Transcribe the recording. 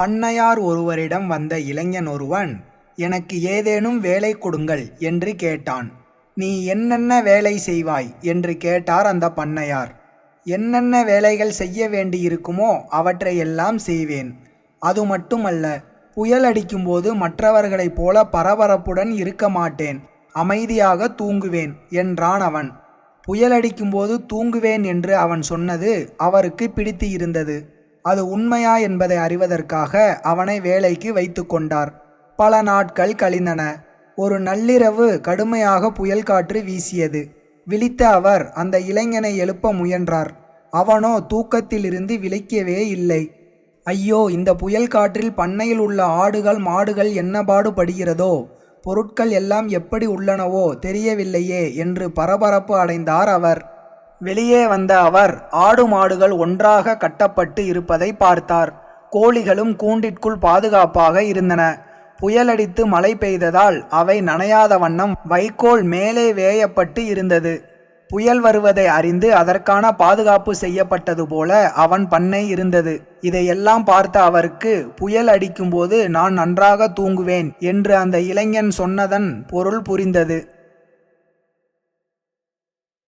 பண்ணையார் ஒருவரிடம் வந்த இளைஞன் ஒருவன் எனக்கு ஏதேனும் வேலை கொடுங்கள் என்று கேட்டான். நீ என்னென்ன வேலை செய்வாய்? என்று கேட்டார் அந்த பண்ணையார். என்னென்ன வேலைகள் செய்ய வேண்டியிருக்குமோ அவற்றையெல்லாம் செய்வேன். அது மட்டுமல்ல புயல் அடிக்கும்போது மற்றவர்களைப் போல பரபரப்புடன் இருக்க மாட்டேன். அமைதியாக தூங்குவேன் என்றான் அவன். புயல் அடிக்கும்போது தூங்குவேன் என்று அவன் சொன்னது அவருக்கு பிடித்து இருந்தது. அது உண்மையா என்பதை அறிவதற்காக அவனை வேலைக்கு வைத்து கொண்டார். பல நாட்கள் கழிந்தன. ஒரு நள்ளிரவு கடுமையாக புயல் காற்று வீசியது. விழித்த அவர் அந்த இளைஞனை எழுப்ப முயன்றார். அவனோ தூக்கத்திலிருந்து விழிக்கவே இல்லை. ஐயோ இந்த புயல் காற்றில் பண்ணையில் உள்ள ஆடுகள் மாடுகள் என்ன பாடுபடுகிறதோ பொருட்கள் எல்லாம் எப்படி உள்ளனவோ தெரியவில்லையே என்று பரபரப்பு அடைந்தார் அவர். வெளியே வந்த அவர் ஆடு மாடுகள் ஒன்றாக கட்டப்பட்டு இருப்பதை பார்த்தார். கோழிகளும் கூண்டிற்குள் பாதுகாப்பாக இருந்தன. புயலடித்து மழை பெய்ததால் அவை நனையாத வண்ணம் வைக்கோல் மேலே வேயப்பட்டு இருந்தது. புயல் வருவதை அறிந்து அதற்கான பாதுகாப்பு செய்யப்பட்டது போல அவன் பண்ணை இருந்தது. இதையெல்லாம் பார்த்த அவருக்கு புயல் அடிக்கும்போது நான் நன்றாக தூங்குவேன் என்று அந்த இளைஞன் சொன்னதன் பொருள் புரிந்தது.